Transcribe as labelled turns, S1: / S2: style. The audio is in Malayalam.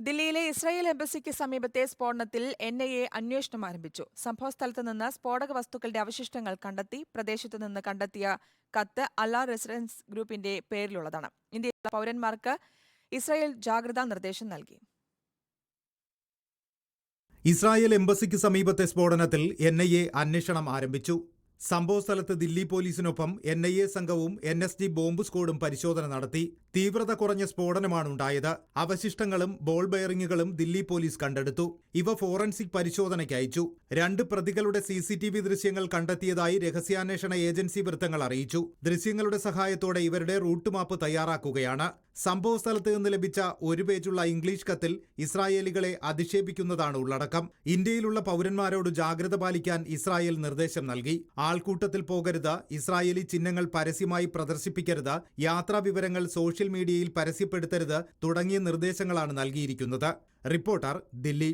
S1: ദില്ലിയിലെ ഇസ്രായേൽ എംബസിക്ക് സമീപത്തെ സ്ഫോടനത്തിൽ എൻ ഐ എ അന്വേഷണം ആരംഭിച്ചു. സംഭവസ്ഥലത്ത് നിന്ന് സ്ഫോടക വസ്തുക്കളുടെ അവശിഷ്ടങ്ങൾ കണ്ടെത്തി പ്രദേശത്തു നിന്ന് കണ്ടെത്തിയ കത്ത് അല്ല റെസിഡൻസ് ഗ്രൂപ്പിന്റെ പേരിലുള്ളതാണ്. ഇന്ത്യയിലെ പൗരന്മാർക്ക് ഇസ്രായേൽ ജാഗ്രതാ നിർദ്ദേശം നൽകി.
S2: ഇസ്രായേൽ എംബസിക്ക് സമീപത്തെ സ്ഫോടനത്തിൽ എൻ ഐ എ അന്വേഷണം ആരംഭിച്ചു. സംഭവസ്ഥലത്ത് ദില്ലി പോലീസിനൊപ്പം എൻ ഐ എ സംഘവും എൻ എസ് ഡി ബോംബ് സ്ക്വാഡും പരിശോധന നടത്തി. തീവ്രത കുറഞ്ഞ സ്ഫോടനമാണ് ഉണ്ടായത് അവശിഷ്ടങ്ങളും ബോൾ ബെയറിങ്ങുകളും ദില്ലി പോലീസ് കണ്ടെടുത്തു. ഇവ ഫോറൻസിക് പരിശോധനയ്ക്ക് അയച്ചു. രണ്ട് പ്രതികളുടെ സി സി ടി വി ദൃശ്യങ്ങൾ കണ്ടെത്തിയതായി രഹസ്യാന്വേഷണ ഏജൻസി വൃത്തങ്ങൾ അറിയിച്ചു. ദൃശ്യങ്ങളുടെ സഹായത്തോടെ ഇവരുടെ റൂട്ട് മാപ്പ് തയ്യാറാക്കുകയാണ്. സംഭവ സ്ഥലത്ത് നിന്ന് ലഭിച്ച ഒരു പേജുള്ള ഇംഗ്ലീഷ് കത്തിൽ ഇസ്രായേലികളെ അധിക്ഷേപിക്കുന്നതാണ് ഉള്ളടക്കം. ഇന്ത്യയിലുള്ള പൗരന്മാരോട് ജാഗ്രത പാലിക്കാൻ ഇസ്രായേൽ നിർദ്ദേശം നൽകി. ആൾക്കൂട്ടത്തിൽ പോകരുത്. ഇസ്രായേലി ചിഹ്നങ്ങൾ പരസ്യമായി പ്രദർശിപ്പിക്കരുത്. യാത്രാ വിവരങ്ങൾ സോഷ്യൽ മീഡിയയിൽ പരസ്യപ്പെടുത്തരുത് തുടങ്ങിയ നിർദ്ദേശങ്ങളാണ് നൽകിയിരിക്കുന്നത്. റിപ്പോർട്ടർ ദില്ലി.